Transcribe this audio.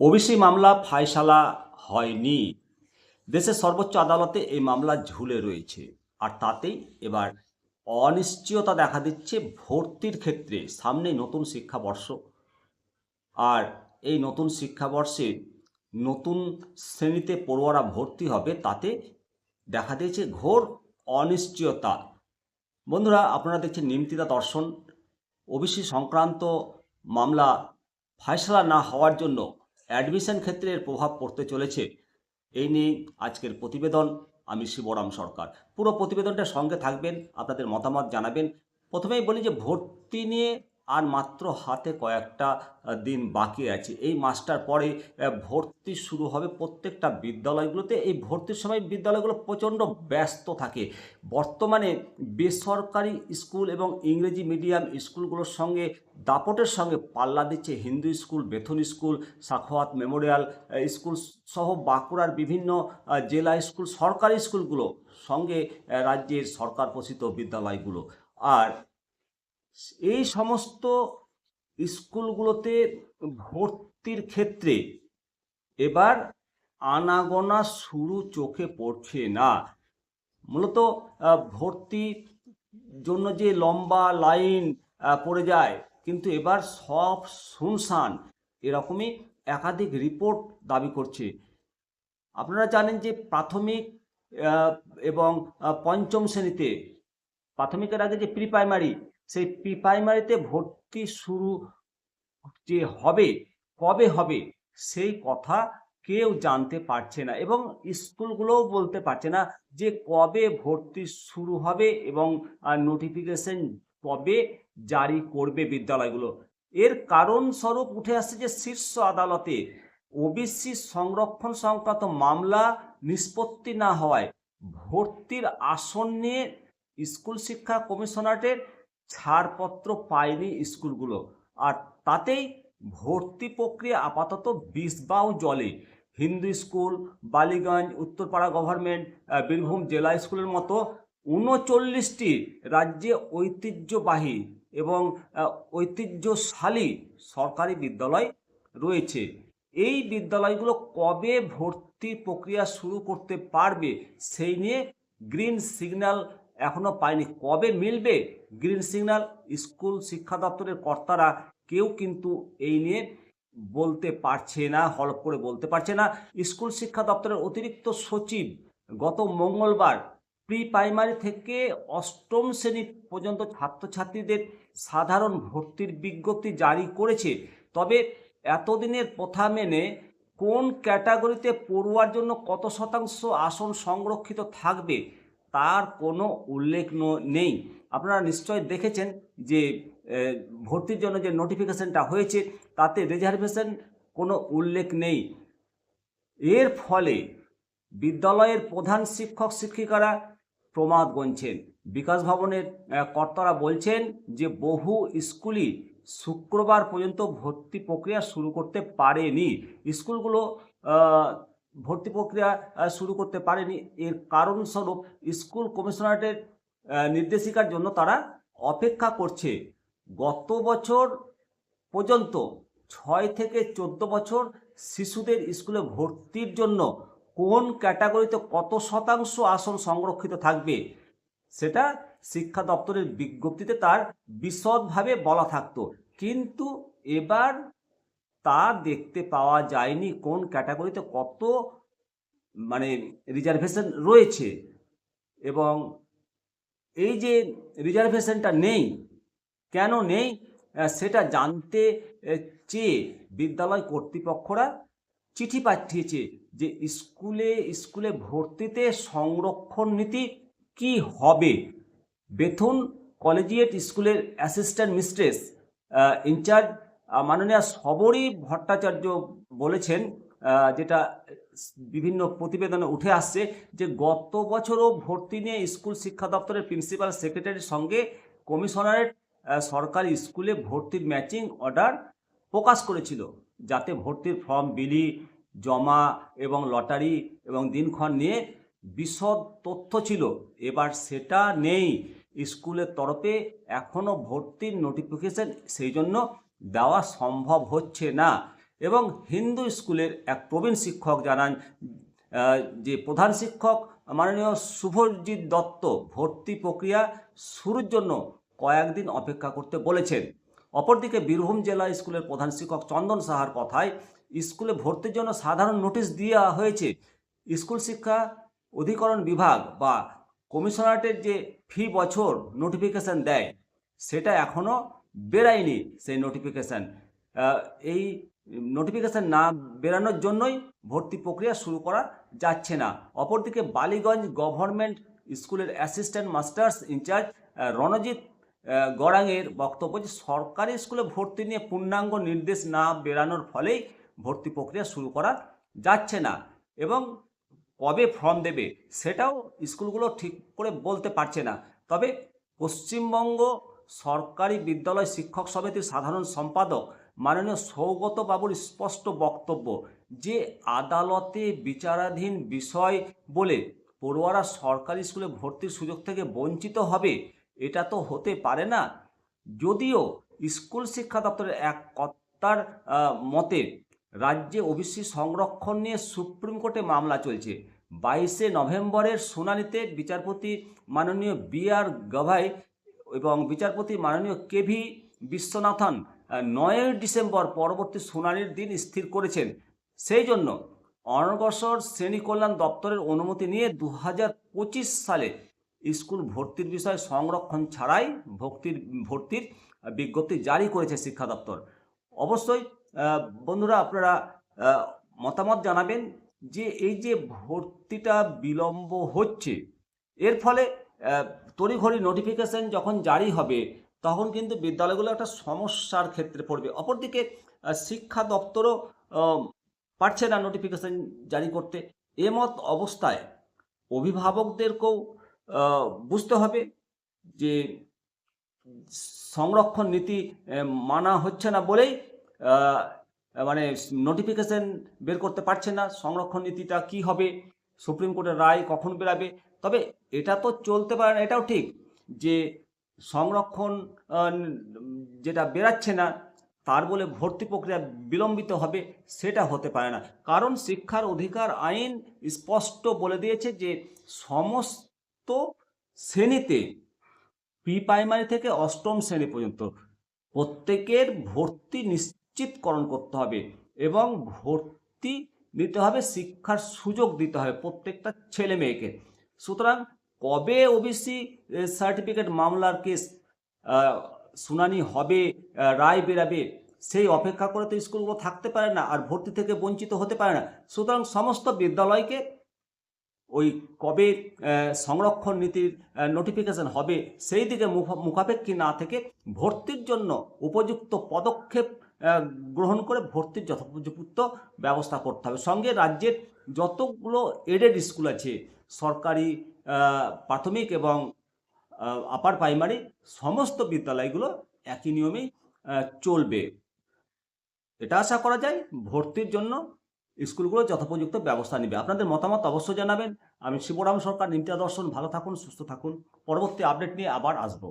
OBC মামলা ফায়সালা হয়নি। দেশের সর্বোচ্চ আদালতে এই মামলা ঝুলে রয়েছে। আর তাতেই এবার অনিশ্চয়তা দেখা দিচ্ছে ভর্তির ক্ষেত্রে সামনে নতুন শিক্ষাবর্ষ। আর এই নতুন শিক্ষাবর্ষে নতুন শ্রেণীতে পড়ুয়ারা ভর্তি হবে, তাতে দেখা দিয়েছে ঘোর অনিশ্চয়তা। বন্ধুরা, আপনারা দেখছেন নিমতিদা দর্শন। ওবিসি সংক্রান্ত মামলা ফায়সলা না হওয়ার জন্য অ্যাডমিশন ক্ষেত্রে এর প্রভাব পড়তে চলেছে। এই নিয়ে আজকের প্রতিবেদন, আমি শিবরাম সরকার। পুরো প্রতিবেদনটা সঙ্গে থাকবেন, আপনাদের মতামত জানাবেন। প্রথমেই বলি যে ভর্তি নিয়ে আর মাত্র হাতে কয়েকটা দিন বাকি আছে। এই মাসটার পরে ভর্তি শুরু হবে প্রত্যেকটা বিদ্যালয়গুলোতে। এই ভর্তির সময় বিদ্যালয়গুলো প্রচণ্ড ব্যস্ত থাকে। বর্তমানে বেসরকারি স্কুল এবং ইংরেজি মিডিয়াম স্কুলগুলোর সঙ্গে, দাপটের সঙ্গে পাল্লা দিচ্ছে Hindu school, Bethune school, Sakhawat memorial school সহ বাঁকুড়ার বিভিন্ন জেলা স্কুল, সরকারি স্কুলগুলো সঙ্গে রাজ্যের সরকার পোষিত বিদ্যালয়গুলো। আর এই সমস্ত স্কুলগুলোতে ভর্তির ক্ষেত্রে এবার আনাগোনা শুরু চোখে পড়ছে না। মূলত ভর্তির জন্য যে লম্বা লাইন পড়ে যায়, কিন্তু এবার সব শুনশান এরকমই একাধিক রিপোর্ট দাবি করছে। আপনারা জানেন যে প্রাথমিক এবং পঞ্চম শ্রেণীতে, প্রাথমিকের আগে যে প্রি প্রাইমারি সেই প্রি প্রাইমারিতে ভর্তি শুরু যে হবে, কবে হবে, সেই কথা কেউ জানতে পারছে না এবং স্কুলগুলোও বলতে পারছে না যে কবে ভর্তি শুরু হবে এবং নোটিফিকেশন কবে জারি করবে বিদ্যালয়গুলো। এর কারণ স্বরূপ উঠে আসছে যে শীর্ষ আদালতে ওবিসি সংরক্ষণ সংক্রান্ত মামলা নিষ্পত্তি না হওয়ায় ভর্তির আসন নিয়ে স্কুল শিক্ষা কমিশনারেটের ছাড়পত্র পায়নি স্কুলগুলো। আর তাতেই ভর্তি প্রক্রিয়া আপাতত বিষবাও জলে। হিন্দু স্কুল, বালিগঞ্জ, উত্তরপাড়া গভর্নমেন্ট বীরভূম জেলা স্কুলের মতো উনচল্লিশটি রাজ্যে ঐতিহ্যবাহী এবং ঐতিহ্যশালী সরকারি বিদ্যালয় রয়েছে। এই বিদ্যালয়গুলো কবে ভর্তি প্রক্রিয়া শুরু করতে পারবে সেই নিয়ে গ্রিন সিগন্যাল এখনও পায়নি। কবে মিলবে? গ্রিন সিগন্যাল, স্কুল শিক্ষা দপ্তরের কর্তারা কেউ কিন্তু এই নিয়ে বলতে পারছে না হলপ করে বলতে পারছে না। স্কুল শিক্ষা দপ্তরের অতিরিক্ত সচিব গত মঙ্গলবার প্রি প্রাইমারি থেকে অষ্টম শ্রেণি পর্যন্ত ছাত্রছাত্রীদের সাধারণ ভর্তির বিজ্ঞপ্তি জারি করেছে। তবে এতদিনের প্রথা মেনে কোন ক্যাটাগরিতে পড়ুয়ার জন্য কত শতাংশ আসন সংরক্ষিত থাকবে? তার কোনো উল্লেখ নেই। আপনারা নিশ্চয় দেখেছেন যে ভর্তির জন্য যে নোটিফিকেশনটা হয়েছে, তাতে রিজার্ভেশন কোনো উল্লেখ নেই। এর ফলে বিদ্যালয়ের প্রধান শিক্ষক শিক্ষিকারা প্রমাদ গুনছেন বিকাশ ভবনের কর্তারা বলছেন যে, বহু স্কুলই শুক্রবার পর্যন্ত ভর্তি প্রক্রিয়া শুরু করতে পারেনি। স্কুলগুলো ভর্তি প্রক্রিয়া শুরু করতে পারেনি। এর কারণস্বরূপ স্কুল কমিশনারেটের নির্দেশিকার জন্য তারা অপেক্ষা করছে। গত বছর পর্যন্ত ছয় থেকে চোদ্দ বছর শিশুদের স্কুলে ভর্তির জন্য কোন ক্যাটাগরিতে কত শতাংশ আসন সংরক্ষিত থাকবে, সেটা শিক্ষা দপ্তরের বিজ্ঞপ্তিতে তার বিশদভাবে বলা থাকতো। কিন্তু এবার তা দেখতে পাওয়া যায়নি কোন ক্যাটাগরিতে কত মানে রিজার্ভেশন রয়েছে। এবং এই যে রিজার্ভেশনটা নেই, কেন নেই সেটা জানতে চেয়ে বিদ্যালয় কর্তৃপক্ষরা চিঠি পাঠিয়েছে যে স্কুলে স্কুলে ভর্তিতে সংরক্ষণ নীতি কি হবে? বেথুন কলেজিয়েট স্কুলের অ্যাসিস্ট্যান্ট মিস্ট্রেস ইনচার্জ মাননীয় সবরী ভট্টাচার্য বলেছেন যেটা বিভিন্ন প্রতিবেদনে উঠে আসছে যে গত বছরও ভর্তি নিয়ে স্কুল শিক্ষা দপ্তরের প্রিন্সিপাল সেক্রেটারির সঙ্গে কমিশনারেট সরকারি স্কুলে ভর্তির ম্যাচিং অর্ডার প্রকাশ করেছিল, যাতে ভর্তির ফর্ম, বিলি, জমা এবং লটারি এবং দিনক্ষণ নিয়ে বিশদ তথ্য ছিল। এবার সেটা নেই। স্কুলের তরফে এখনও ভর্তির নোটিফিকেশন, সেই জন্য দেওয়া সম্ভব হচ্ছে না। এবং হিন্দু স্কুলের এক প্রবীণ শিক্ষক জানান যে প্রধান শিক্ষক মাননীয় শুভজিৎ দত্ত ভর্তি প্রক্রিয়া শুরুর জন্য কয়েকদিন অপেক্ষা করতে বলেছেন। অপরদিকে বীরভূম জেলা স্কুলের প্রধান শিক্ষক চন্দন সাহার কথায়, স্কুলে ভর্তির জন্য সাধারণ নোটিশ দেওয়া হয়েছে। স্কুল শিক্ষা অধিকরণ বিভাগ বা কমিশনারেটের যে ফি বছর নোটিফিকেশন দেয়, সেটা এখনও বেরায়নি সেই নোটিফিকেশান এই নোটিফিকেশান না বেরানোর জন্যই ভর্তি প্রক্রিয়া শুরু করা যাচ্ছে না। অপরদিকে বালিগঞ্জ গভর্নমেন্ট স্কুলের অ্যাসিস্ট্যান্ট মাস্টার্স ইনচার্জ রণজিৎ গড়াঙের বক্তব্য যে সরকারি স্কুলে ভর্তি নিয়ে পূর্ণাঙ্গ নির্দেশ না বেরানোর ফলেই ভর্তি প্রক্রিয়া শুরু করা যাচ্ছে না এবং কবে ফর্ম দেবে সেটাও স্কুলগুলো ঠিক করে বলতে পারছে না। তবে পশ্চিমবঙ্গ সরকারি বিদ্যালয় শিক্ষক সমিতির সাধারণ সম্পাদক মাননীয় সৌগত বাবুর স্পষ্ট বক্তব্য যে আদালতে বিচারাধীন বিষয় বলে পড়ুয়ারা সরকারি স্কুলে ভর্তির সুযোগ থেকে বঞ্চিত হবে, এটা তো হতে পারে না। যদিও স্কুল শিক্ষা দপ্তরের এক কর্তার মতে রাজ্যে ওবিসি সংরক্ষণ নিয়ে সুপ্রিম কোর্টে মামলা চলছে। বাইশে নভেম্বরের শুনানিতে বিচারপতি মাননীয় বি আর গাভাই এবং বিচারপতি মাননীয় কেভি বিশ্বনাথন নয়ই ডিসেম্বর পরবর্তী শুনানির দিন স্থির করেছেন। সেই জন্য অনগ্রসর শ্রেণি কল্যাণ দপ্তরের অনুমতি নিয়ে দু সালে স্কুল ভর্তির বিষয়ে সংরক্ষণ ছাড়াই ভর্তির ভর্তির বিজ্ঞপ্তি জারি করেছে শিক্ষা দপ্তর। অবশ্যই বন্ধুরা আপনারা মতামত জানাবেন যে এই যে ভর্তিটা বিলম্ব হচ্ছে, এর ফলে তড়িঘড়ি নোটিফিকেশন যখন জারি হবে, তখন কিন্তু বিদ্যালয়গুলো একটা সমস্যার ক্ষেত্রে পড়বে। অপরদিকে শিক্ষা দপ্তরও পারছে না নোটিফিকেশন জারি করতে। এমত অবস্থায় অভিভাবকদেরকেও বুঝতে হবে যে সংরক্ষণ নীতি মানা হচ্ছে না বলেই মানে নোটিফিকেশন বের করতে পারছে না। সংরক্ষণ নীতিটা কি হবে? সুপ্রিম কোর্টের রায় কখন বেরাবে? তবে এটা তো চলতে পারে না, এটাও ঠিক যে সংরক্ষণ যেটা বেরাচ্ছে না, তার বলে ভর্তি প্রক্রিয়া বিলম্বিত হবে, সেটা হতে পারে না। কারণ শিক্ষার অধিকার আইন স্পষ্ট বলে দিয়েছে যে সমস্ত শ্রেণীতে প্রি প্রাইমারি থেকে অষ্টম শ্রেণি পর্যন্ত প্রত্যেকের ভর্তি নিশ্চিতকরণ করতে হবে এবং ভর্তি দিতে হবে, শিক্ষার সুযোগ দিতে হবে প্রত্যেকটা ছেলে মেয়েকে। সুতরাং কবে ওবিসি সার্টিফিকেট মামলার কেস শুনানি হবে রায় বেরাবে, সেই অপেক্ষা করে তো স্কুলগুলো থাকতে পারে না আর ভর্তি থেকে বঞ্চিত হতে পারে না। সুতরাং সমস্ত বিদ্যালয়কে ওই কবে সংরক্ষণ নীতির নোটিফিকেশন হবে, সেই দিকে মুখ- মুখাপেক্ষী না থেকে ভর্তির জন্য উপযুক্ত পদক্ষেপ গ্রহণ করে ভর্তির যথোপযুক্ত ব্যবস্থা করতে হবে। সঙ্গে রাজ্যের যতগুলো এডেড স্কুল আছে, সরকারি প্রাথমিক এবং আপার প্রাইমারি সমস্ত বিদ্যালয়গুলো একই নিয়মেই চলবে। এটা আশা করা যায়, ভর্তির জন্য স্কুলগুলো যথোপযুক্ত ব্যবস্থা নেবে। আপনাদের মতামত অবশ্যই জানাবেন। আমি শিবরাম সরকার, নিমতা দর্শন ভালো থাকুন, সুস্থ থাকুন। পরবর্তী আপডেট নিয়ে আবার আসব।